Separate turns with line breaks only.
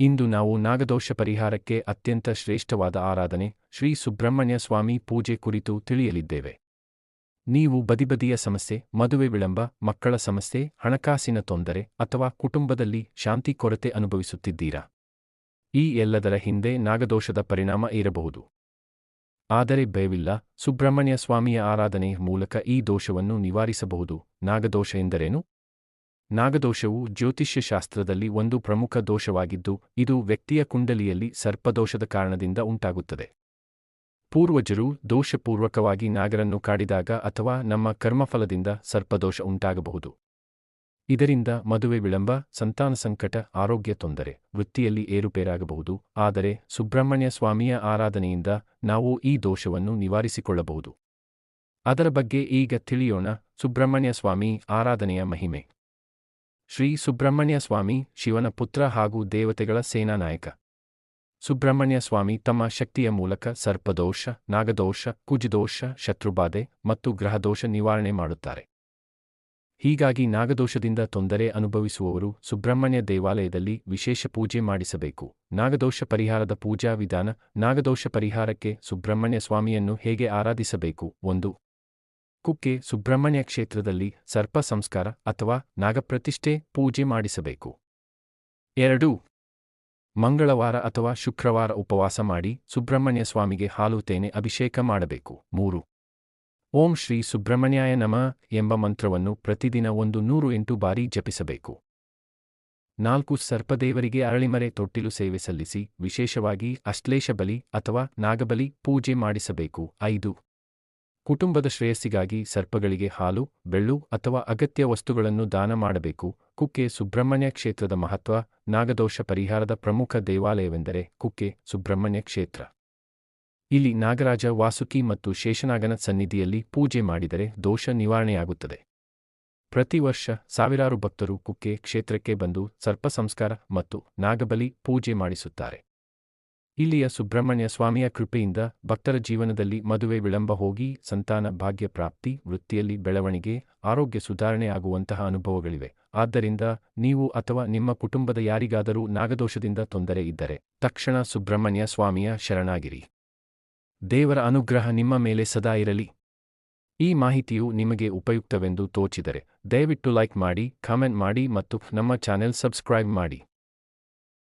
ಇಂದು ನಾವು ನಾಗದೋಷ ಪರಿಹಾರಕ್ಕೆ ಅತ್ಯಂತ ಶ್ರೇಷ್ಠವಾದ ಆರಾಧನೆ, ಶ್ರೀ ಸುಬ್ರಹ್ಮಣ್ಯ ಸ್ವಾಮಿ ಪೂಜೆ ಕುರಿತು ತಿಳಿಯಲಿದ್ದೇವೆ. ನೀವು ಬದಿಬದಿಯ ಸಮಸ್ಯೆ, ಮದುವೆ ವಿಳಂಬ, ಮಕ್ಕಳ ಸಮಸ್ಯೆ, ಹಣಕಾಸಿನ ತೊಂದರೆ ಅಥವಾ ಕುಟುಂಬದಲ್ಲಿ ಶಾಂತಿ ಕೊರತೆ ಅನುಭವಿಸುತ್ತಿದ್ದೀರಾ? ಈ ಎಲ್ಲದರ ಹಿಂದೆ ನಾಗದೋಷದ ಪರಿಣಾಮ ಇರಬಹುದು. ಆದರೆ ಭಯವಿಲ್ಲ, ಸುಬ್ರಹ್ಮಣ್ಯ ಸ್ವಾಮಿಯ ಆರಾಧನೆಯ ಮೂಲಕ ಈ ದೋಷವನ್ನು ನಿವಾರಿಸಬಹುದು. ನಾಗದೋಷ ಎಂದರೇನು? ನಾಗದೋಷವು ಜ್ಯೋತಿಷ್ಯಶಾಸ್ತ್ರದಲ್ಲಿ ಒಂದು ಪ್ರಮುಖ ದೋಷವಾಗಿದ್ದು, ಇದು ವ್ಯಕ್ತಿಯ ಕುಂಡಲಿಯಲ್ಲಿ ಸರ್ಪದೋಷದ ಕಾರಣದಿಂದ ಉಂಟಾಗುತ್ತದೆ. ಪೂರ್ವಜರು ದೋಷಪೂರ್ವಕವಾಗಿ ನಾಗರನ್ನು ಕಾಡಿದಾಗ ಅಥವಾ ನಮ್ಮ ಕರ್ಮಫಲದಿಂದ ಸರ್ಪದೋಷ ಉಂಟಾಗಬಹುದು. ಇದರಿಂದ ಮದುವೆ ವಿಳಂಬ, ಸಂತಾನ ಸಂಕಟ, ಆರೋಗ್ಯ ತೊಂದರೆ, ವೃತ್ತಿಯಲ್ಲಿ ಏರುಪೇರಾಗಬಹುದು, ಆದರೆ ಸುಬ್ರಹ್ಮಣ್ಯ ಸ್ವಾಮಿಯ ಆರಾಧನೆಯಿಂದ ನಾವು ಈ ದೋಷವನ್ನು ನಿವಾರಿಸಿಕೊಳ್ಳಬಹುದು. ಅದರ ಬಗ್ಗೆ ಈಗ ತಿಳಿಯೋಣ, ಸುಬ್ರಹ್ಮಣ್ಯ ಸ್ವಾಮಿ ಆರಾಧನೆಯ ಮಹಿಮೆ. ಶ್ರೀ ಸುಬ್ರಹ್ಮಣ್ಯ ಸ್ವಾಮಿ ಶಿವನ ಪುತ್ರ ಹಾಗೂ ದೇವತೆಗಳ ಸೇನಾನಾಯಕ. ಸುಬ್ರಹ್ಮಣ್ಯ ಸ್ವಾಮಿ ತಮ್ಮ ಶಕ್ತಿಯ ಮೂಲಕ ಸರ್ಪದೋಷ, ನಾಗದೋಷ, ಕುಜದೋಷ, ಶತ್ರುಬಾಧೆ ಮತ್ತು ಗ್ರಹದೋಷ ನಿವಾರಣೆ ಮಾಡುತ್ತಾರೆ. ಹೀಗಾಗಿ ನಾಗದೋಷದಿಂದ ತೊಂದರೆ ಅನುಭವಿಸುವವರು ಸುಬ್ರಹ್ಮಣ್ಯ ದೇವಾಲಯದಲ್ಲಿ ವಿಶೇಷ ಪೂಜೆ ಮಾಡಿಸಬೇಕು. ನಾಗದೋಷ ಪರಿಹಾರದ ಪೂಜಾ ವಿಧಾನ ನಾಗದೋಷ ಪರಿಹಾರಕ್ಕೆ ಸುಬ್ರಹ್ಮಣ್ಯ ಸ್ವಾಮಿಯನ್ನು ಹೇಗೆ ಆರಾಧಿಸಬೇಕು? ಒಂದು ಕುಕ್ಕೆ ಸುಬ್ರಹ್ಮಣ್ಯ ಕ್ಷೇತ್ರದಲ್ಲಿ ಸರ್ಪ ಸಂಸ್ಕಾರ ಅಥವಾ ನಾಗಪ್ರತಿಷ್ಠೆ ಪೂಜೆ ಮಾಡಿಸಬೇಕು. ಎರಡು, ಮಂಗಳವಾರ ಅಥವಾ ಶುಕ್ರವಾರ ಉಪವಾಸ ಮಾಡಿ ಸುಬ್ರಹ್ಮಣ್ಯ ಸ್ವಾಮಿಗೆ ಹಾಲು, ತೇನೆ ಅಭಿಷೇಕ ಮಾಡಬೇಕು. ಮೂರು, ಓಂ ಶ್ರೀ ಸುಬ್ರಹ್ಮಣ್ಯಾಯ ನಮ ಎಂಬ ಮಂತ್ರವನ್ನು ಪ್ರತಿದಿನ ಒಂದು ನೂರು ಎಂಟು ಬಾರಿ ಜಪಿಸಬೇಕು. ನಾಲ್ಕು, ಸರ್ಪದೇವರಿಗೆ ಅರಳಿಮರೆ ತೊಟ್ಟಿಲು ಸೇವೆ ಸಲ್ಲಿಸಿ ವಿಶೇಷವಾಗಿ ಅಶ್ಲೇಷ ಬಲಿ ಅಥವಾ ನಾಗಬಲಿ ಪೂಜೆ ಮಾಡಿಸಬೇಕು. ಐದು ಕುಟುಂಬದ ಶ್ರೇಯಸ್ಸಿಗಾಗಿ ಸರ್ಪಗಳಿಗೆ ಹಾಲು, ಬೆಳ್ಳು ಅಥವಾ ಅಗತ್ಯ ವಸ್ತುಗಳನ್ನು ದಾನ ಮಾಡಬೇಕು. ಕುಕ್ಕೆ ಸುಬ್ರಹ್ಮಣ್ಯ ಕ್ಷೇತ್ರದ ಮಹತ್ವ, ನಾಗದೋಷ ಪರಿಹಾರದ ಪ್ರಮುಖ ದೇವಾಲಯವೆಂದರೆ ಕುಕ್ಕೆ ಸುಬ್ರಹ್ಮಣ್ಯ ಕ್ಷೇತ್ರ. ಇಲ್ಲಿ ನಾಗರಾಜ ವಾಸುಕಿ ಮತ್ತು ಶೇಷನಾಗನ ಸನ್ನಿಧಿಯಲ್ಲಿ ಪೂಜೆ ಮಾಡಿದರೆ ದೋಷ ನಿವಾರಣೆಯಾಗುತ್ತದೆ. ಪ್ರತಿ ವರ್ಷ ಸಾವಿರಾರು ಭಕ್ತರು ಕುಕ್ಕೆ ಕ್ಷೇತ್ರಕ್ಕೆ ಬಂದು ಸರ್ಪ ಸಂಸ್ಕಾರ ಮತ್ತು ನಾಗಬಲಿ ಪೂಜೆ ಮಾಡಿಸುತ್ತಾರೆ. ಇಲ್ಲಿಯ ಸುಬ್ರಹ್ಮಣ್ಯ ಸ್ವಾಮಿಯ ಕೃಪೆಯಿಂದ ಭಕ್ತರ ಜೀವನದಲ್ಲಿ ಮದುವೆ ವಿಳಂಬ ಹೋಗಿ ಸಂತಾನ ಭಾಗ್ಯ ಪ್ರಾಪ್ತಿ, ವೃತ್ತಿಯಲ್ಲಿ ಬೆಳವಣಿಗೆ, ಆರೋಗ್ಯ ಸುಧಾರಣೆ ಆಗುವಂತಹ ಅನುಭವಗಳಿವೆ. ಆದ್ದರಿಂದ ನೀವು ಅಥವಾ ನಿಮ್ಮ ಕುಟುಂಬದ ಯಾರಿಗಾದರೂ ನಾಗದೋಷದಿಂದ ತೊಂದರೆ ಇದ್ದರೆ ತಕ್ಷಣ ಸುಬ್ರಹ್ಮಣ್ಯ ಸ್ವಾಮಿಯ ಶರಣಾಗಿರಿ. ದೇವರ ಅನುಗ್ರಹ ನಿಮ್ಮ ಮೇಲೆ ಸದಾ ಇರಲಿ. ಈ ಮಾಹಿತಿಯು ನಿಮಗೆ ಉಪಯುಕ್ತವೆಂದು ತೋಚಿದರೆ ದಯವಿಟ್ಟು ಲೈಕ್ ಮಾಡಿ, ಕಾಮೆಂಟ್ ಮಾಡಿ ಮತ್ತು ನಮ್ಮ ಚಾನೆಲ್ ಸಬ್ಸ್ಕ್ರೈಬ್ ಮಾಡಿ.